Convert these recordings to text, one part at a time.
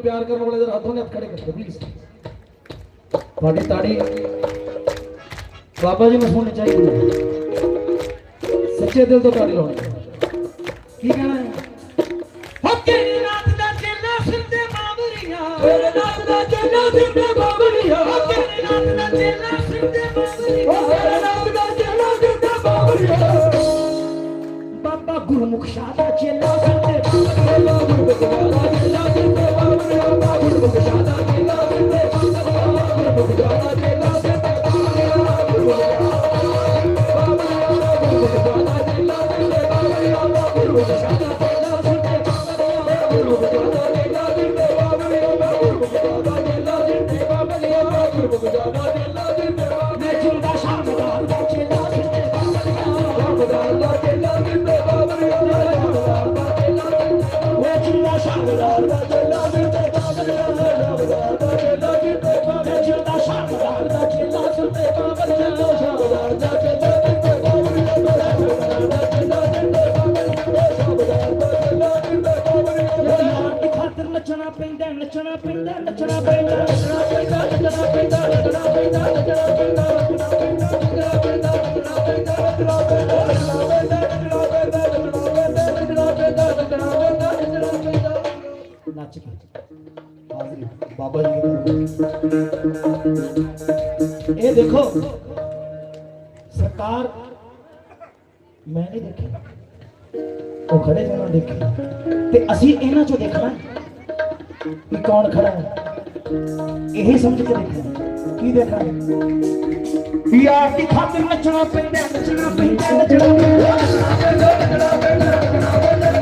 ਨੂੰ ਪਿਆਰ ਕਰਨ ਵਾਲੇ ਦੇ ਹੱਥੋਂ ਨੇ ਹੱਥ ਖੜੇ ਕਰਦੇ ਪਲੀਜ਼ ਤੁਹਾਡੀ ਤਾੜੀ ਬਾਬਾ ਜੀ ਨੂੰ ਸੁਣਨੀ ਚਾਹੀਦੀ ਹੈ। ਸੱਚੇ ਦਿਲ ਤੋਂ ਤਾੜੀ ਲਾਉਣੀ ਕੀ ਕਹਿਣਾ ਹੈ? ਹੋ ਤੇਰੀ ਰਾਤ ਦਾ ਚੇਲਾ ਫਿਰਦੇ ਬਾਬਰੀਆਂ ਤੇਰੇ ਨਾਮ ਦਾ ਚੇਲਾ ਫਿਰਦੇ ਬਾਬਰੀਆਂ ਹੋ ਤੇਰੀ ਰਾਤ ਦਾ ਚੇਲਾ ਫਿਰਦੇ ਬਾਬਰੀਆਂ ਤੇਰੇ ਨਾਮ ਦਾ ਚੇਲਾ ਫਿਰਦੇ ਬਾਬਰੀਆਂ ਬਾਬਾ ਗੁਰਮੁਖ ਸ਼ਾਹ ਦਾ ਚੇਲਾ نچ دیکھو، سرکار، میں نے دیکھی، وہ کھڑے جانا دیکھے تے اسی یہاں چو دیکھنا کہ کون کھڑا ہے؟ یہی سمجھ کے دیکھنا کی دیکھنا ਯਾਰ ਦੀ ਖਾਤਰ ਨੱਚਣਾ ਪੈਂਦਾ ਨੱਚਣਾ ਪੈਂਦਾ ਨੱਚਣਾ ਪੈਂਦਾ ਨੱਚਣਾ ਪੈਂਦਾ ਨੱਚਣਾ ਪੈਂਦਾ।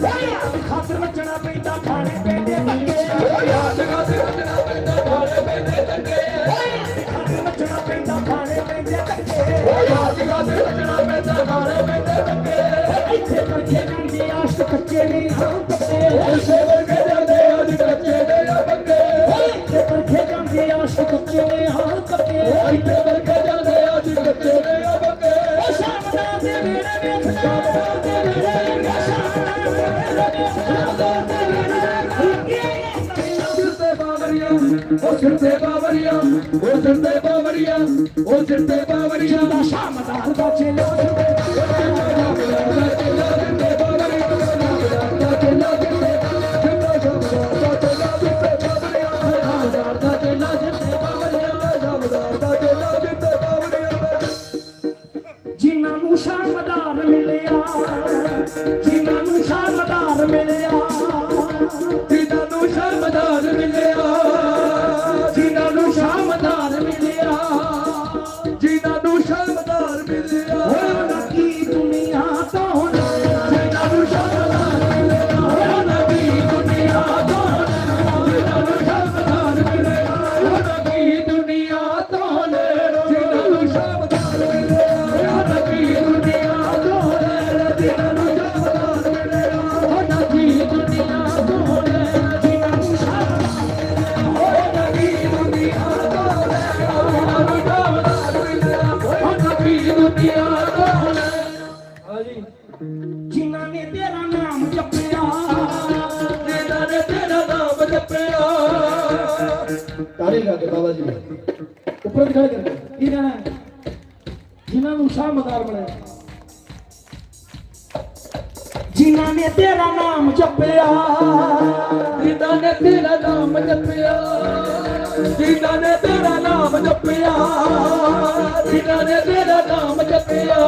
ਖਾਤਰ ਬਚਣਾ ਪੈਂਦਾ, ਖਾਣੇ ਪੈਂਦੇ ਧੱਕੇ। ਯਾਦ ਖਾਤਰ ਬਚਣਾ ਪੈਂਦਾ, ਖਾਣੇ ਪੈਂਦੇ ਧੱਕੇ। ਖਾਤਰ ਬਚਣਾ ਪੈਂਦਾ ਖਾਣੇ ਪੈਂਦੇ ਧੱਕੇ ਯਾਦ ਖਾਤਰ ਬਚਣਾ ਪੈਂਦਾ ਖਾਣੇ ਪੈਂਦੇ ਧੱਕੇ ਇੱਥੇ ਕਰਕੇ ਕੰਦੇ ਆਸ਼ਕ ਕੱਚੇ ਨਹੀਂ। ਹਾਂ ਕੱਚੇ Oh, sir, they're poverty, oh, sir, they're poverty, oh, sir, they're poverty, oh, sir, ਜਿਨ੍ਹਾਂ ਨੂੰ ਸ਼ਾਮਦਾਰ ਬਣਾਇਆ ਜਿਨ੍ਹਾਂ ਨੇ ਤੇਰਾ ਨਾਮ ਜਪਿਆ, ਜਿਨ੍ਹਾਂ ਨੇ ਤੇਰਾ ਨਾਮ ਜਪਿਆ, ਜਿਨ੍ਹਾਂ ਨੇ ਤੇਰਾ ਨਾਮ ਜਪਿਆ, ਜਿਨ੍ਹਾਂ ਨੇ ਤੇਰਾ ਨਾਮ ਜਪਿਆ,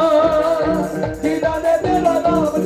ਜਿਨ੍ਹਾਂ ਨੇ ਤੇਰਾ ਨਾਮ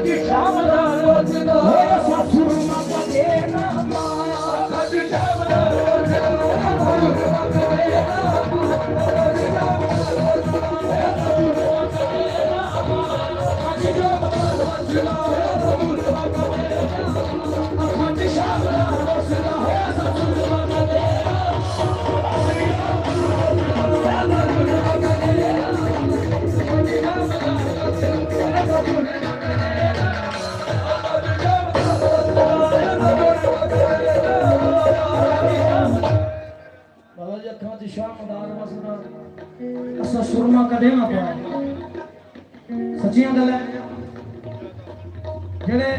ਅੱਖਾਂ ਦੀ ਜਾਮਦਾਰ ਵਸਦਾ ਮੇਰਾ ਸਸੁਰ ਮਾ ਦੇ ਨਾ ਅੱਖਾਂ ਦੀ ਜਾਮਦਾਰ ਬਾਬਾ ਸੁਰਮਾ ਪਿਆ ਸੱਚੀਆਂ ਗੱਲ। ਜਿਹੜੇ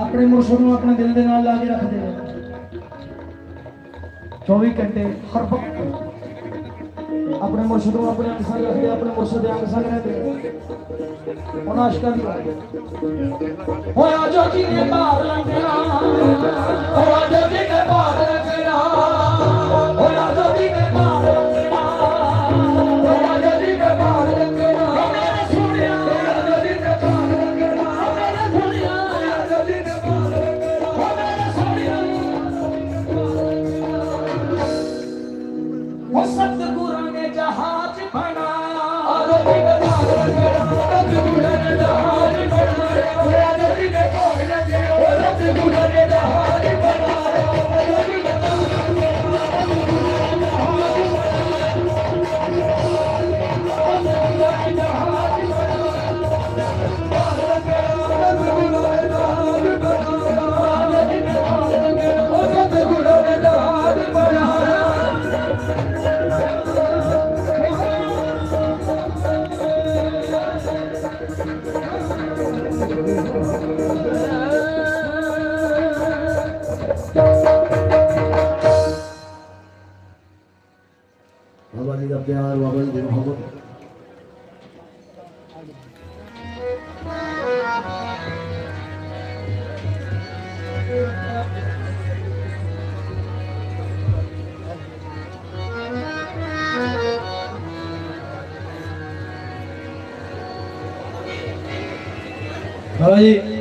ਆਪਣੇ ਮੁਰਸ਼ਦ ਨੂੰ ਆਪਣੇ ਦਿਲ ਦੇ ਨਾਲ ਲਾ ਕੇ ਰੱਖਦੇ ਨੇ 24 ਘੰਟੇ ਹਰ ਵਕਤ ਆਪਣੇ ਮੁਰਸ਼ਦ ਨੂੰ ਆਪਣੇ ਅੰਗ ਸੰਗ ਰੱਖਦੇ, ਆਪਣੇ ਮੁਰਸ਼ਦ ਦੇ ਅੰਗ ਸੰਗ ਰਹਿੰਦੇ ਉਹਨਾਂ ਅਸ਼ਕਾਂ ਦੀ ਹੋਇਆ ਜੋ ਜੀ ਨੇ ਬਾਹਰ ਲੰਘਣਾ ਹੋਆ ਜਦੀ ਨੇ ਬਾਤ ਰਖਣਾ ਹੋਇਆ ਜਦੀ ਨੇ ਬਾਤ ਬਾਬਾ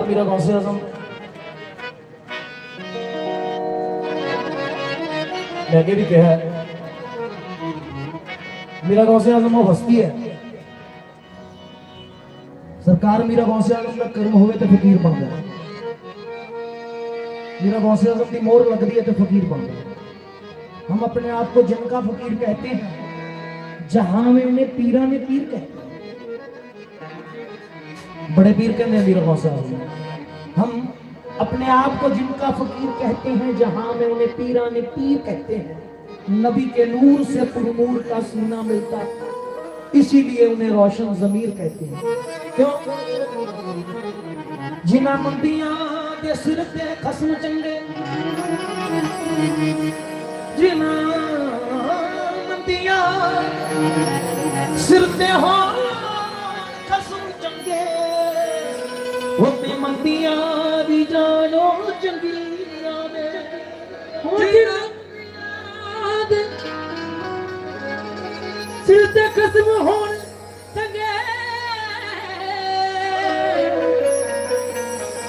آپ میرا غوث اعظم۔ میں نے بھی کہا ہے، میرا غوث اعظم وہ ہستی ہے۔ سرکار میرا غوث اعظم کا کرم ہوئے تو فقیر بن گیا۔ میرا غوث اعظم کی مور لگ رہی ہے تو فقیر بن گیا۔ ہم اپنے آپ کو جن کا فقیر کہتے ہیں، جہاں میں انہیں پیرا نے پیر کہتے ہیں۔ بڑے پیر کے اندر غوثہ ہم اپنے آپ کو جن کا فقیر کہتے ہیں، جہاں میں انہیں پیران پیر کہتے ہیں، نبی کے نور سے پرنور کا سینہ ملتا اسی لیے انہیں روشن ضمیر کہتے ہیں۔ کیوں؟ جنا مندیاں دے سر تے چنگے جنا مندیاں سر ہو ਮਾਸੀਆਂ ਦੀ ਜਾਨੋ ਚੰਗੀਆਂ ਦੇ ਹੁਣ ਜਿਹੜਾ ਦੇ ਸਿਰ ਤੇ ਕਸਮ ਹੋਣ ਸੰਗੇ।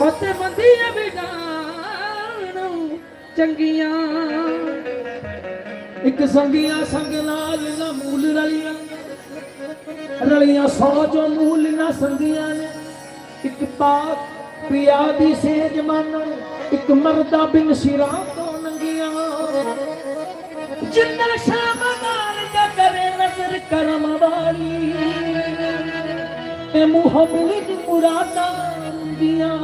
ਹੋਤੇ ਬੰਦੀਆਂ ਵੀ ਜਾਨੋ ਚੰਗੀਆਂ। ਇੱਕ ਸੰਗੀਆਂ ਸੰਗ ਨਾਲ ਨਾ ਮੂਲ ਰਲੀਆਂ। ਰਲੀਆਂ ਸੌ ਚੋਂ ਮੂਲ ਨਾ ਸੰਗੀਆਂ ਨੇ। ਇੱਕ ਪਾਕ ਪਿਆ ਦੀ ਸੇਜ ਮਨ, ਇੱਕ ਮਰਦਾ ਬਿਨ ਸਿਰਾਂ ਤੋਂ ਨੰਗੀਆਂ। ਜਿੰਦਰ ਸ਼ਾਮ ਨਾਲ ਦਾ ਕਰੇ ਨਜ਼ਰ ਕਰਮ ਵਾਲੀ, ਇਹ ਮੁਹੰਮਦ ਮੁਰਾਦਾਂ ਦੀਆਂ।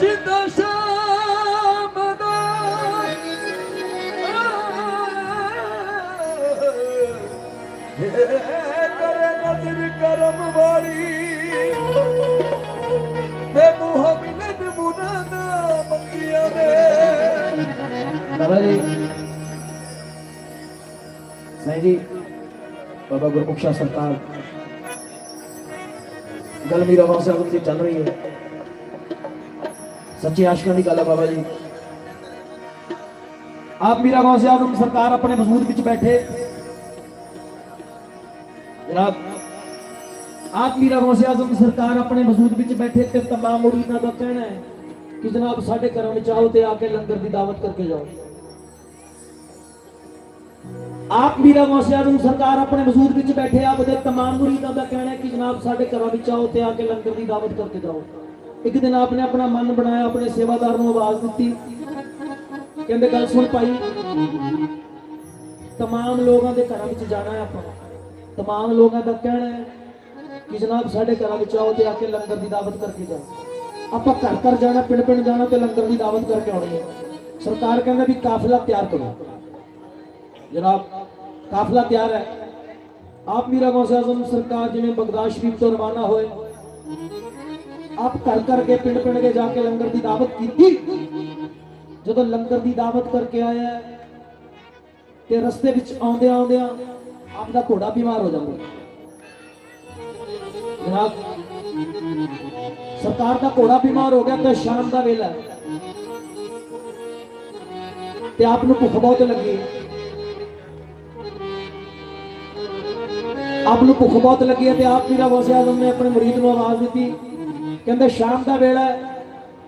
ਦੀਆਂ ਸ਼ਾਮ ਦਾ ਕਰੇ ਨਜ਼ਰ ਕਰਮ ਵਾਲੀ। ਬਾਬਾ ਜੀ ਨਹੀਂ ਜੀ ਬਾਬਾ ਗੁਰਮੁਖ ਸ਼ਾਹ ਸਰਕਾਰ ਗੱਲ ਮੇਰਾ ਵਾਸਤੇ ਆਗਮ ਦੀ ਚੱਲ ਰਹੀ ਹੈ ਸੱਚੇ ਆਸ਼ਕਾਂ ਦੀ ਗੱਲ ਹੈ ਬਾਬਾ ਜੀ ਆਪ ਮੇਰਾ ਵਾਸਤੇ ਆਗਮ ਸਰਕਾਰ ਆਪਣੇ ਮਜ਼ਬੂਤ ਵਿੱਚ ਬੈਠੇ ਜਨਾਬ ਆਪ ਮੇਰਾ ਵਾਸਤੇ ਆਜ਼ਮ ਸਰਕਾਰ ਆਪਣੇ ਮਜ਼ਦੂਰ ਵਿੱਚ ਬੈਠੇ ਤੇ ਤਮਾਮ ਮੁਰੀਦਾਂ ਦਾ ਕਹਿਣਾ ਹੈ ਕਿ ਜਨਾਬ ਸਾਡੇ ਘਰਾਂ ਵਿੱਚ ਆਓ ਤੇ ਆ ਕੇ ਲੰਗਰ ਦੀ ਦਾਵਤ ਕਰਕੇ ਜਾਓ ਆਪ ਮੀਰਾ ਗੌਸੇ ਆਜ਼ਮ ਸਰਕਾਰ ਆਪਣੇ ਮਜ਼ਦੂਰ ਵਿੱਚ ਬੈਠੇ ਆਪ ਦੇ तमाम ਮੁਰੀਦਾਂ ਦਾ ਕਹਿਣਾ ਹੈ ਕਿ ਜਨਾਬ ਸਾਡੇ ਘਰਾਂ ਵਿੱਚ ਆਓ ਤੇ ਆ ਕੇ ਲੰਗਰ ਦੀ ਦਾਵਤ ਕਰਕੇ ਜਾਓ ਇੱਕ ਦਿਨ ਆਪਨੇ ਆਪਣਾ ਮਨ ਬਣਾਇਆ ਆਪਣੇ ਸੇਵਾਦਾਰ ਨੂੰ ਆਵਾਜ਼ ਦਿੱਤੀ ਕਹਿੰਦੇ ਗੱਲ ਸੁਣ ਭਾਈ तमाम ਲੋਕਾਂ ਦੇ ਘਰਾਂ ਵਿੱਚ ਜਾਣਾ ਹੈ ਆਪਾਂ तमाम ਲੋਕਾਂ ਦਾ ਕਹਿਣਾ ਹੈ ਕਿ ਜਨਾਬ ਸਾਡੇ ਘਰਾਂ ਵਿੱਚ ਆਓ ਤੇ ਆ ਕੇ ਲੰਗਰ ਦੀ ਦਾਵਤ ਕਰਕੇ ਜਾਓ ਆਪਾਂ ਘਰ ਘਰ ਜਾਣਾ ਪਿੰਡ ਪਿੰਡ ਜਾਣਾ ਤੇ ਲੰਗਰ ਦੀ ਦਾਵਤ ਕਰਕੇ ਆਉਣੀ ਹੈ ਸਰਕਾਰ ਕਹਿੰਦਾ ਵੀ ਕਾਫਲਾ ਤਿਆਰ ਕਰੋ ਜਨਾਬ, ਕਾਫਲਾ ਤਿਆਰ ਹੈ। ਆਪ ਮੀਰਾ ਗੌਸੇ ਆਜ਼ਮ ਸਰਕਾਰ ਜਿਵੇਂ ਬਗਦਾਦ ਸ਼ਰੀਫ ਤੋਂ ਰਵਾਨਾ ਹੋਏ, ਆਪ ਘਰ ਘਰ ਪਿੰਡ ਪਿੰਡ ਕੇ ਜਾ ਕੇ ਲੰਗਰ ਦੀ ਦਾਵਤ ਕੀਤੀ। ਜਦੋਂ ਲੰਗਰ ਦੀ ਦਾਵਤ ਕਰਕੇ ਆਇਆ ਤੇ ਰਸਤੇ ਵਿੱਚ ਆਉਂਦੇ ਆਉਂਦਿਆਂ ਆਪ ਦਾ ਘੋੜਾ ਬਿਮਾਰ ਹੋ ਜਾਂਦਾ। ਜਨਾਬ, ਸਰਕਾਰ ਦਾ ਘੋੜਾ ਬਿਮਾਰ ਹੋ ਗਿਆ ਤੇ ਸ਼ਾਮ ਦਾ ਵੇਲਾ ਤੇ ਆਪ ਨੂੰ ਭੁੱਖ ਬਹੁਤ ਲੱਗੀ। ਆਪ ਨੂੰ ਭੁੱਖ ਬਹੁਤ ਲੱਗੀ ਹੈ ਤੇ ਆਪ ਵੀਰਾ ਗੌਸੇ ਆਜ਼ਮ ਨੇ ਆਪਣੇ ਮੁਰੀਦ ਨੂੰ ਆਵਾਜ਼ ਦਿੱਤੀ। ਕਹਿੰਦੇ ਸ਼ਾਮ ਦਾ ਵੇਲਾ ਹੈ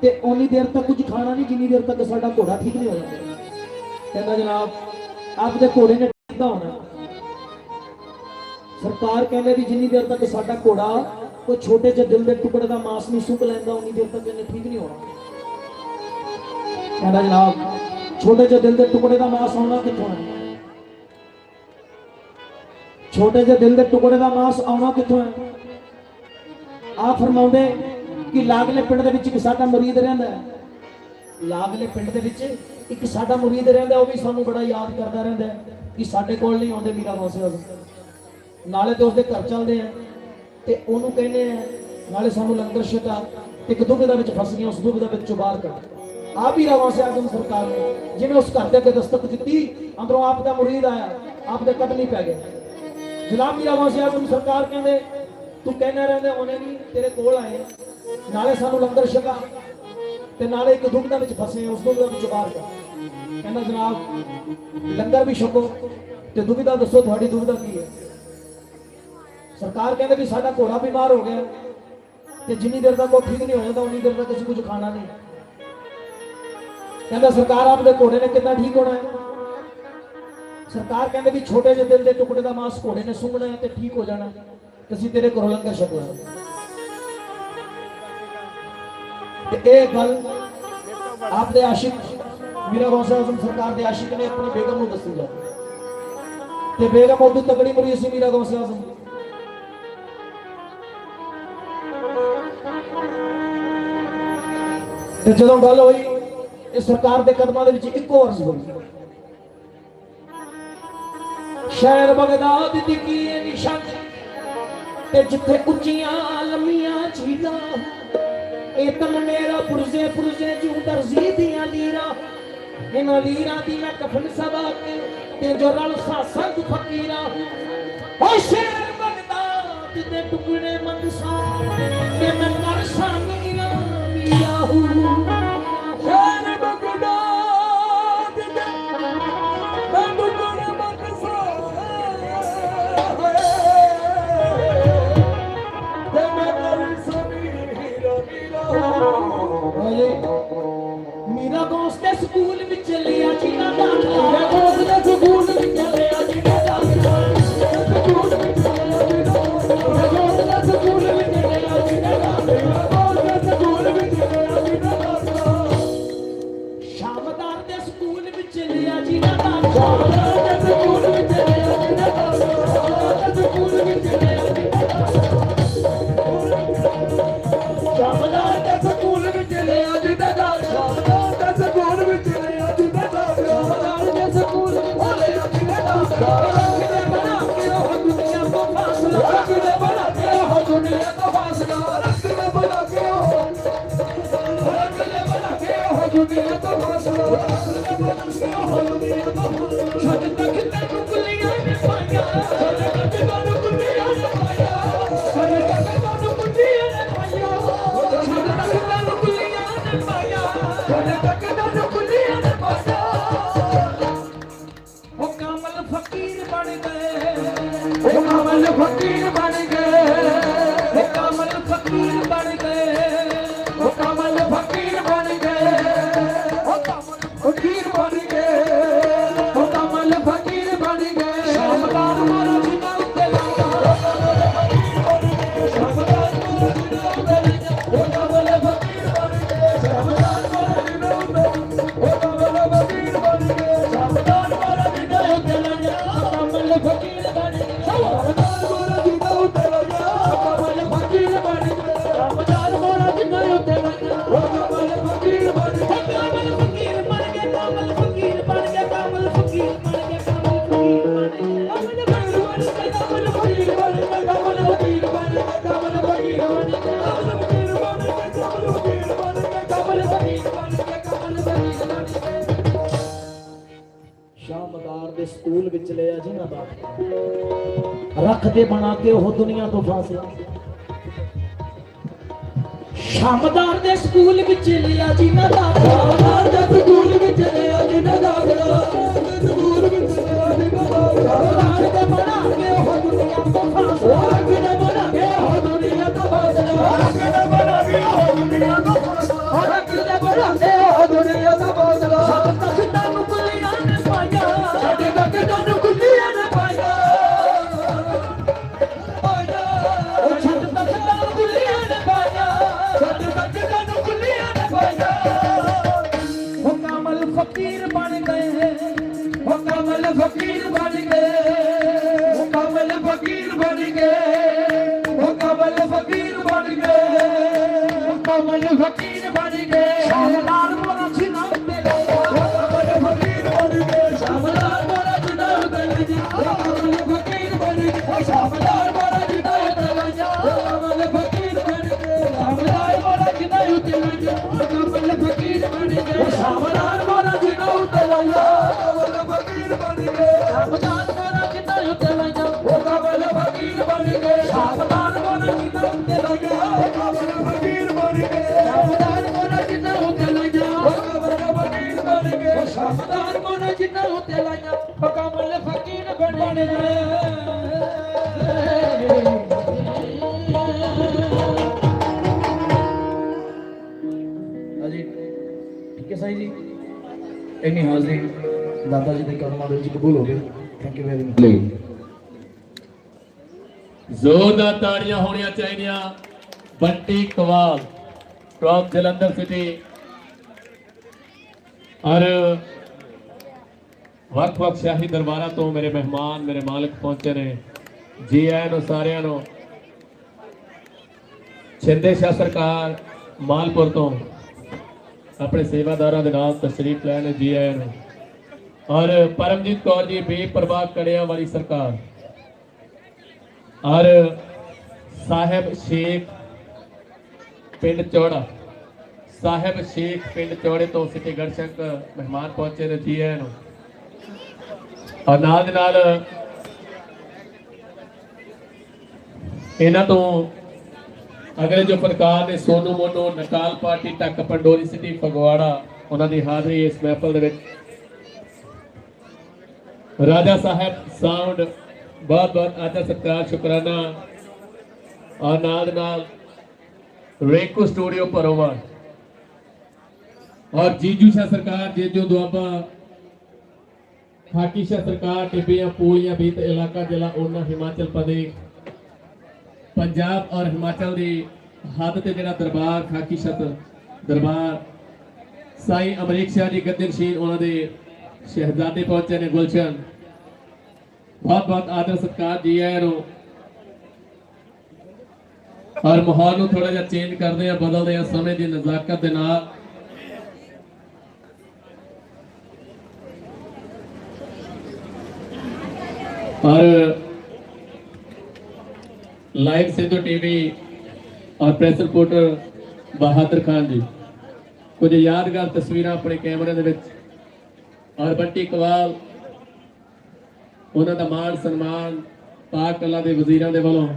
ਤੇ ਓਨੀ ਦੇਰ ਤੱਕ ਕੁਝ ਖਾਣਾ ਨਹੀਂ, ਜਿੰਨੀ ਦੇਰ ਤੱਕ ਸਾਡਾ ਘੋੜਾ ਠੀਕ ਨਹੀਂ ਹੋ ਜਾਂਦਾ। ਕਹਿੰਦਾ ਜਨਾਬ, ਆਪ ਦੇ ਘੋੜੇ ਨੇ ਠੀਕ ਤਾਂ ਹੋਣਾ। ਸਰਕਾਰ ਕਹਿੰਦੇ ਵੀ ਜਿੰਨੀ ਦੇਰ ਤੱਕ ਸਾਡਾ ਘੋੜਾ ਕੋਈ ਛੋਟੇ ਜਿਹੇ ਦਿਲ ਦੇ ਟੁਕੜੇ ਦਾ ਮਾਸ ਨਹੀਂ ਸੁੱਕ ਲੈਂਦਾ ਉਨੀ ਦੇਰ ਤੱਕ ਇਹਨੇ ਠੀਕ ਨਹੀਂ ਹੋਣਾ। ਕਹਿੰਦਾ ਜਨਾਬ, ਛੋਟੇ ਜਿਹੇ ਦਿਲ ਦੇ ਟੁਕੜੇ ਦਾ ਮਾਸ ਆਉਣਾ ਕਿੱਥੋਂ ਹੈ ਛੋਟੇ ਜਿਹੇ ਦਿਲ ਦੇ ਟੁਕੜੇ ਦਾ ਮਾਸ ਆਉਣਾ ਕਿੱਥੋਂ ਹੈ? ਆ ਫਰਮਾਉਂਦੇ ਕਿ ਲਾਗਲੇ ਪਿੰਡ ਦੇ ਵਿੱਚ ਇੱਕ ਸਾਡਾ ਮੁਰੀਦ ਰਹਿੰਦਾ ਹੈ। ਲਾਗਲੇ ਪਿੰਡ ਦੇ ਵਿੱਚ ਇੱਕ ਸਾਡਾ ਮੁਰੀਦ ਰਹਿੰਦਾ ਉਹ ਵੀ ਸਾਨੂੰ ਬੜਾ ਯਾਦ ਕਰਦਾ ਰਹਿੰਦਾ ਕਿ ਸਾਡੇ ਕੋਲ ਨਹੀਂ ਆਉਂਦੇ ਮੀਰਾ ਗੌਸੇ ਨਾਲੇ ਤੇ ਉਸਦੇ ਘਰ ਚੱਲਦੇ ਆ ਤੇ ਉਹਨੂੰ ਕਹਿੰਦੇ ਆ, ਨਾਲੇ ਸਾਨੂੰ ਲੰਗਰ ਛਕਾ ਤੇ ਇੱਕ ਦੁੱਧ ਦੇ ਵਿੱਚ ਫਸ ਗਿਆ ਉਸ ਦੁੱਧ ਦੇ ਵਿੱਚੋਂ ਬਾਹਰ ਕੱਢ ਆਪ ਹੀ ਰਵਾਂ ਸੇ ਆਜ਼ਮ ਸਰਕਾਰ ਨੇ ਜਿਵੇਂ ਉਸ ਘਰ ਦੇ ਅੱਗੇ ਦਸਤਕ ਦਿੱਤੀ, ਅੰਦਰੋਂ ਆਪ ਦਾ ਮੁਰੀਦ ਆਇਆ, ਆਪ ਦੇ ਕੱਟ ਨਹੀਂ ਪੈ ਗਿਆ ਜਨਾਬ ਮੀਰਾ ਵਾਸੀ ਆਜ਼ਮ ਸਰਕਾਰ ਕਹਿੰਦੇ। ਤੂੰ ਕਹਿੰਦਾ ਰਹਿੰਦੇ, ਉਹਨੇ ਨਹੀਂ ਤੇਰੇ ਕੋਲ ਆਏ। ਨਾਲੇ ਸਾਨੂੰ ਲੰਗਰ ਛਕਾ। ਤੇ ਨਾਲੇ ਇੱਕ ਦੁੱਖ ਦੁੱਧ ਵਿੱਚ ਫਸੇ ਉਸ ਦੁੱਧ ਦੇ ਵਿੱਚ ਬਾਹਰ ਕੱਢ ਕਹਿੰਦਾ, ਜਨਾਬ, ਲੰਗਰ ਵੀ ਛਕੋ। ਤੇ ਦੁਬਿਧਾ ਦੱਸੋ, ਤੁਹਾਡੀ ਦੁਬਿਧਾ ਕੀ ਹੈ? ਸਰਕਾਰ ਕਹਿੰਦੇ ਵੀ ਸਾਡਾ ਘੋੜਾ ਬਿਮਾਰ ਹੋ ਗਿਆ। ਤੇ ਜਿੰਨੀ ਦੇਰ ਤੱਕ ਉਹ ਠੀਕ ਨਹੀਂ ਹੋ ਜਾਂਦਾ ਉਨੀ ਦੇਰ ਤੱਕ ਅਸੀਂ ਕੁਝ ਖਾਣਾ ਨਹੀਂ। ਕਹਿੰਦਾ, ਸਰਕਾਰ ਆਪਦੇ ਘੋੜੇ ਨੇ ਕਿੰਨਾ ਠੀਕ ਹੋਣਾ ਹੈ। ਸਰਕਾਰ ਕਹਿੰਦੇ ਵੀ ਛੋਟੇ ਜਿਹੇ ਦਿਲ ਦੇ ਟੁਕੜੇ ਦਾ ਮਾਸ ਘੋੜੇ ਨੇ ਸੁੰਘਣਾ ਤੇ ਠੀਕ ਹੋ ਜਾਣਾ ਤੁਸੀਂ ਤੇਰੇ ਕੋਲ ਲੰਗਰ ਛਕਣਾ ਤੇ ਇਹ ਗੱਲ ਆਪਦੇ ਆਸ਼ਿਕ, ਮੀਰਾ ਗੌਸਾ ਆਜ਼ਮ ਸਰਕਾਰ ਦੇ ਆਸ਼ਿਕ ਨੇ ਆਪਣੀ ਬੇਗਮ ਨੂੰ ਦੱਸੀ ਜਾ ਤੇ ਬੇਗਮ ਉਹਦੀ ਤਕੜੀ ਮਰੀ ਸੀ ਮੀਰਾ ਗੌਸਾ ਆਜ਼ਮ ਤੇ ਜਦੋਂ ਗੱਲ ਹੋਈ, ਇਹ ਸਰਕਾਰ ਦੇ ਕਦਮਾਂ ਦੇ ਵਿੱਚ ਇੱਕੋ ਅਰਜ਼ ਹੋਈ ਸ਼ਹਿਰ ਬਗਦਾਦ ਦੀ ਕੀ ਇਹ ਨਿਸ਼ਾਨੀ? ਤੇ ਜਿੱਥੇ ਉੱਚੀਆਂ ਲੰਮੀਆਂ ਝੀਲਾਂ, ਇਹ ਤਮਨੇਰਾ ਪੁਰਜ਼ੇ ਪੁਰਜ਼ੇ ਜੂ ਦਰਜ਼ੀ ਦੀਆਂ ਲੀਰਾਂ। ਇਹਨਾਂ ਲੀਰਾਂ ਦੀ ਮੈਂ ਕਫਨ ਸਵਾ ਕੇ ਤੇ ਜੋ ਰਲ ਸਾਸਾਂ ਤੂੰ ਫਕੀਰਾ ਓ ਸ਼ਹਿਰ ਬਗਦਾਦ ਦੇ ਟੁਕੜੇ ਮੰਦਸਾ ਤੇ ਮੈਂ ਕਰ ਸਾਂ ਮੀਰਾ ਮੀਰਾ ਹੂੰ। ফকির বানা ਅੱਡੇ ਬਣਾ ਕੇ ਉਹ ਦੁਨੀਆ ਤੋਂ ਫਾਸਿਆ। ਸ਼ਾਮਦਾਰ ਦੇ ਸਕੂਲ ਵਿੱਚ ਲਿਆ ਜੀ ਨਾ ਦਾ ਸ਼ਾਮਦਾਰ ਦੇ ਸਕੂਲ ਵਿੱਚ। ਹਾਂਜੀ ਠੀਕ ਹੈ ਸਾਈ ਜੀ? ਇੰਨੀ ਹਾਜ਼ਰੀ। ਦਾਦਾ ਜੀ ਦੇ ਕਰਮਾਂ ਦੇ ਵਿੱਚ ਕਬੂਲ ਹੋਵੇ ਥੈਂਕ ਯੂ ਵੈਰੀ ਮਚ ਜ਼ੋਰਦਾਰ ਤਾੜੀਆਂ ਹੋਣੀਆਂ ਚਾਹੀਦੀਆਂ। Bunty ਕਵਾਲ top Jalandhar city. ਔਰ ਵਕਫ ਵਕਫ ਸ਼ਾਹੀ ਦਰਬਾਰਾ ਤੋਂ ਮੇਰੇ ਮਹਿਮਾਨ, ਮੇਰੇ ਮਾਲਕ ਪਹੁੰਚੇ ਨੇ। ਜੀ ਆਇਆਂ ਨੂੰ, ਸਾਰਿਆਂ ਨੂੰ। ਛਿੰਦੇ ਸ਼ਾਹ ਸਰਕਾਰ, ਮਾਲਪੁਰ ਤੋਂ। ਆਪਣੇ ਸੇਵਾਦਾਰਾਂ ਦੇ ਨਾਲ ਤਸ਼ਰੀਫ ਲੈਣ ਜੀ ਆਇਆਂ ਨੂੰ। ਔਰ ਪਰਮਜੀਤ ਕੌਰ ਜੀ ਬੇਪਰਵਾਹ ਕੜਿਆਂ ਵਾਲੀ ਸਰਕਾਰ। ਔਰ ਸਾਹਿਬ ਸ਼ੇਖ ਪਿੰਡ ਚੌੜਾ। ਸਾਹਿਬ ਸ਼ੇਖ ਪਿੰਡ ਚੌੜੇ ਤੋਂ ਸਿੱਧੇ ਗੜਸ਼ੰਕ ਮਹਿਮਾਨ ਪਹੁੰਚੇ ਨੇ ਜੀ ਆਇਆਂ ਨੂੰ। ਔਰ ਨਾਲ ਦੇ ਨਾਲ ਇਹਨਾਂ ਤੋਂ ਅਗਲੇ ਜੋ ਫਨਕਾਰ ਨੇ ਸੋਨੂ ਮੋਨੂ ਨਕਾਲ ਪਾਰਟੀ ਟੱਕ ਪੰਡੋਰੀ ਸਿਟੀ, ਫਗਵਾੜਾ, ਉਹਨਾਂ ਦੀ ਹਾਜ਼ਰੀ ਇਸ ਮਹਿਫਲ ਦੇ ਵਿੱਚ। ਰਾਜਾ ਸਾਹਿਬ ਸਾਊਂਡ, ਬਹੁਤ ਬਹੁਤ ਆਦਰ ਸਤਿਕਾਰ, ਸ਼ੁਕਰਾਨਾ। ਔਰ ਨਾਲ ਦੇ ਨਾਲ ਰੇਕੋ ਸਟੂਡੀਓ ਪਰੋਵਾਰ ਔਰ ਜੀਜੂ ਸ਼ਾਹ ਸਰਕਾਰ, ਜੀਜੂ ਦੁਆਬਾ ਖਾਕੀ ਸ਼ਾਹ ਸਰਕਾਰ, ਟਿੱਬੀਆਂ, ਪੂਲੀਆਂ, ਬੀਤ ਇਲਾਕਾ, ਜ਼ਿਲ੍ਹਾ ਉਹਨਾਂ ਹਿਮਾਚਲ ਪ੍ਰਦੇਸ਼। ਪੰਜਾਬ ਔਰ ਹਿਮਾਚਲ ਦੀ ਹੱਦ ਤੇ ਜਿਹੜਾ ਦਰਬਾਰ, ਖਾਕੀ ਛੱਤ ਦਰਬਾਰ, ਸਾਈ ਅਮਰੀਕ ਸ਼ਾਹ ਜੀ ਗੱਦਨਸ਼ੀਨ ਉਹਨਾਂ ਦੇ ਸ਼ਹਿਜ਼ਾਦੇ ਪਹੁੰਚੇ ਨੇ ਗੁਲਸ਼ਨ। ਬਹੁਤ ਬਹੁਤ ਆਦਰ ਸਤਿਕਾਰ ਜੀ ਆਇਆਂ ਨੂੰ। ਔਰ ਮਾਹੌਲ ਨੂੰ ਥੋੜਾ ਜਿਹਾ ਚੇਂਜ ਕਰਦੇ ਆ ਬਦਲਦੇ ਆ ਸਮੇਂ ਦੀ ਨਜ਼ਾਕਤ ਦੇ ਨਾਲ। ਔਰ ਲਾਈਵ ਸਿੱਧੂ ਟੀਵੀ ਔਰ ਪ੍ਰੈਸ ਰਿਪੋਰਟਰ ਬਹਾਦਰ ਖਾਨ ਜੀ। ਕੁਝ ਯਾਦਗਾਰ ਤਸਵੀਰਾਂ ਆਪਣੇ ਕੈਮਰੇ ਦੇ ਵਿੱਚ। ਔਰ ਬੱਟੀ ਕਵਾਲ, ਉਹਨਾਂ ਦਾ ਮਾਣ ਸਨਮਾਨ ਪਾਕ ਅੱਲਾ ਦੇ ਵਜ਼ੀਰਾਂ ਦੇ ਵੱਲੋਂ।